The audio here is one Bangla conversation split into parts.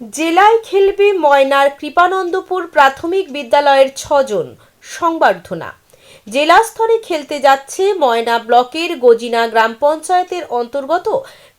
জেলায় খেলবে ময়নার কৃপানন্দপুর প্রাথমিক বিদ্যালয়ের ছজন। সংবর্ধনা। জেলা স্তরে খেলতে যাচ্ছে ময়না ব্লকের গজিনা গ্রাম পঞ্চায়েতের অন্তর্গত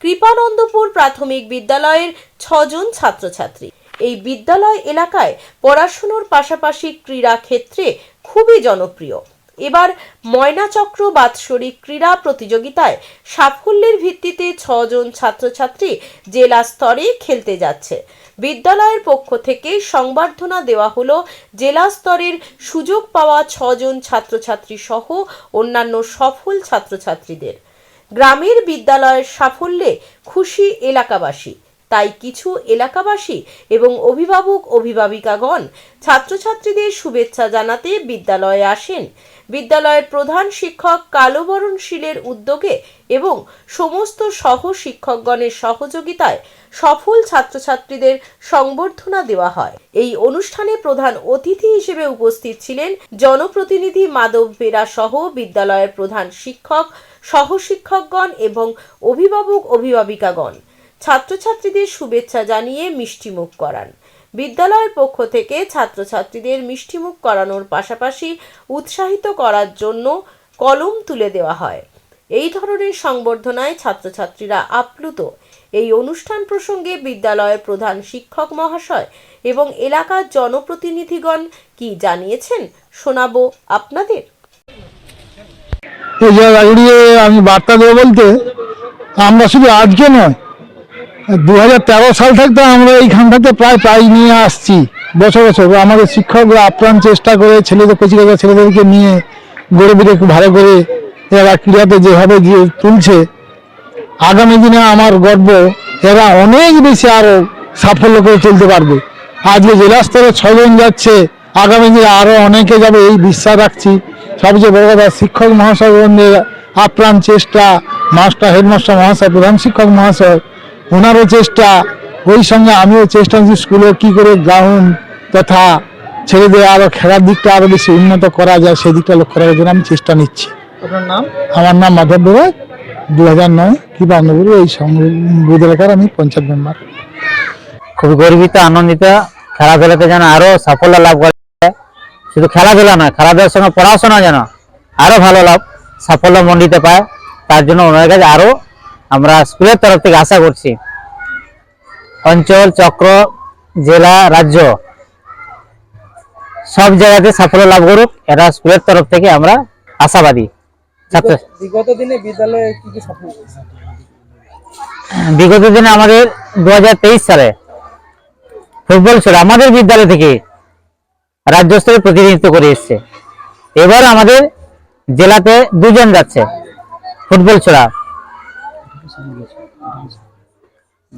কৃপানন্দপুর প্রাথমিক বিদ্যালয়ের ছজন ছাত্রছাত্রী। এই বিদ্যালয় এলাকায় পড়াশুনোর পাশাপাশি ক্রীড়া ক্ষেত্রে খুবই জনপ্রিয়। এবার ময়নাচক্র বাৎসরিক ক্রীড়া প্রতিযোগিতায় সাফল্যের ভিত্তিতে ছজন ছাত্রছাত্রী জেলা স্তরে খেলতে যাচ্ছে। বিদ্যালয়ের পক্ষ থেকে সংবর্ধনা দেওয়া হলো। জেলা স্তরের সুযোগ পাওয়া ছজন ছাত্রছাত্রী সহ অন্যান্য সফল ছাত্রছাত্রীদের। গ্রামের বিদ্যালয়ের সাফল্যে খুশি এলাকাবাসী। তাই কিছু এলাকাবাসী এবং অভিভাবক, অভিভাবিকাগণ ছাত্রছাত্রীদের শুভেচ্ছা জানাতে বিদ্যালয়ে আসেন। বিদ্যালয়ের প্রধান শিক্ষক কালোবরণ শীলের উদ্যোগে এবং সমস্ত সহ শিক্ষকগণের সহযোগিতায় সফল ছাত্রছাত্রীদের সংবর্ধনা দেওয়া হয়। এই অনুষ্ঠানে প্রধান অতিথি হিসেবে উপস্থিত ছিলেন জনপ্রতিনিধি মাধব বেরা সহ বিদ্যালয়ের প্রধান শিক্ষক, সহশিক্ষকগণ এবং অভিভাবক, অভিভাবিকাগণ। ছাত্রছাত্রীদের শুভেচ্ছা জানিয়ে মিষ্টিমুখ করান। বিদ্যালয়ের পক্ষ থেকে ছাত্রছাত্রীদের মিষ্টিমুখ করানোর পাশাপাশি উৎসাহিত করার জন্য কলম তুলে দেওয়া হয়। এই ধরনের সংবর্ধনায় ছাত্রছাত্রীরা আপ্লুত। এই অনুষ্ঠান প্রসঙ্গে বিদ্যালয়ের প্রধান শিক্ষক মহাশয় এবং এলাকার জনপ্রতিনিধিগণ কি জানিয়েছেন শোনাবো আপনাদের। আমি বার্তা দেবো বলতে, আমরা শুধু আজকে নয় দু হাজার তেরো সাল থাকতে আমরা এইখানটাতে প্রায় প্রায় নিয়ে আসছি। বছর বছর। আমাদের শিক্ষকরা আপ্রাণ চেষ্টা করে ছেলেদের, কচিকাচা ছেলেদেরকে নিয়ে গড়ে বেড়ে ভালো করে এরা ক্রীড়াতে যেভাবে গিয়ে তুলছে, আগামী দিনে আমার গর্ব, এরা অনেক বেশি আরও সাফল্য করে চলতে পারবে। আজকে জেলা স্তরে ছজন যাচ্ছে, আগামী দিনে আরও অনেকে যাবে, এই বিশ্বাস রাখছি। সবচেয়ে বড় কথা, শিক্ষক মহাশয়গণের আপ্রাণ চেষ্টা, মাস্টার, হেডমাস্টার মহাশয়, প্রধান শিক্ষক মহাশয় ওনারও চেষ্টা ওই সঙ্গে আমিও চেষ্টা করছি স্কুলে কি করে গ্রাউন্ড তথা ছেলেদের আরও খেলার দিকটা আরও বেশি উন্নত করা যায় সেই দিকটা লক্ষ্য রাখার জন্য আমি চেষ্টা নিচ্ছি। আপনার নাম? আমার নাম মাধব বেরা দু হাজার নয় কি বান্ধবী এই বুধ এলাকার আমি পঞ্চায়েত মেম্বার। খুবই গর্বিত আনন্দিত খেলাধুলাতে যেন আরও সাফল্য লাভ করে। শুধু খেলাধুলা নয় খেলাধুলার সঙ্গে পড়াশোনা যেন আরও ভালো লাভ সাফল্য মণ্ডিত পায় তার জন্য ওনার কাছে আরও আমরা স্কুলের তরফ থেকে আশা করছি। অঞ্চল চক্র জেলা রাজ্য সব জায়গাতে সাফল্য লাভ করুক এটা স্কুলের তরফ থেকে আমরা আশাবাদী। ছাত্র বিগত দিনে বিদ্যালয়ে কি কি বিগত দিনে আমাদের দু হাজার তেইশ সালে ফুটবল ছিল আমাদের বিদ্যালয় থেকে রাজ্য স্তরে প্রতিনিধিত্ব করে এসছে। এবার আমাদের জেলাতে দুজন যাচ্ছে ফুটবল ছোড়া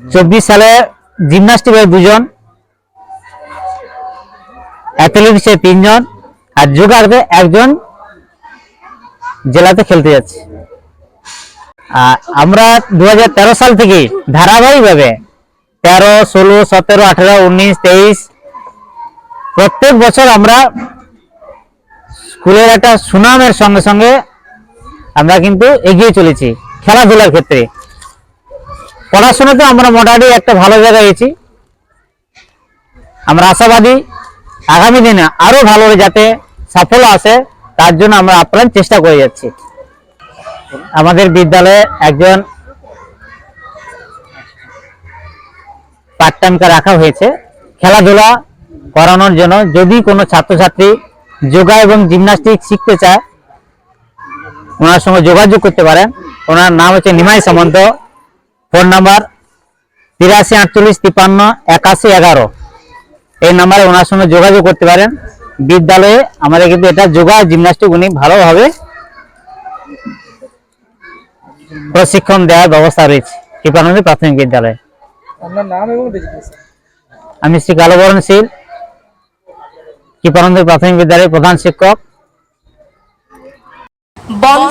চব্বিশ সালে জিমনাস্টিকের দুজন, অ্যাথলেটিক্সে তিনজন, আর যোগাতে একজন জেলাতে খেলতে যাচ্ছে। আমরা দু হাজার তেরো সাল থেকে ধারাবাহিকভাবে তেরো, ষোলো, সতেরো, আঠেরো, উনিশ, তেইশ, প্রত্যেক বছর আমরা স্কুলের একটা সুনামের সঙ্গে সঙ্গে আমরা কিন্তু এগিয়ে চলেছি খেলাধুলার ক্ষেত্রে। পড়াশোনাতে আমরা মোটামুটি একটা ভালো জায়গায় গেছি আমরা আশাবাদী আগামী দিনে আরও ভালো যাতে সাফল্য আসে, তার জন্য আমরা আপ্রাণ চেষ্টা করে যাচ্ছি। আমাদের বিদ্যালয়ে একজন পার্ট টাইমকে রাখা হয়েছে। খেলাধুলা করানোর জন্য যদি কোনো ছাত্রছাত্রী যোগা এবং জিমনাস্টিক শিখতে চায়, ওনার সঙ্গে যোগাযোগ করতে পারেন। ওনার নাম হচ্ছে নিমাই সামন্ত। ফোন নাম্বার তিরাশি আটচল্লিশ তিপান্ন একাশি এগারো। এই নাম্বারে ওনার সঙ্গে যোগাযোগ করতে পারেন। বিদ্যালয়ে আমাদের কিন্তু এটা যোগা জিমনাস্টিক উনি ভালোভাবে প্রশিক্ষণ দেওয়ার ব্যবস্থা রয়েছে। কৃপানন্দী প্রাথমিক বিদ্যালয়ে। আমি শ্রী কালোবরণ শীল কৃপানন্দী প্রাথমিক বিদ্যালয়ের প্রধান শিক্ষক। কোনো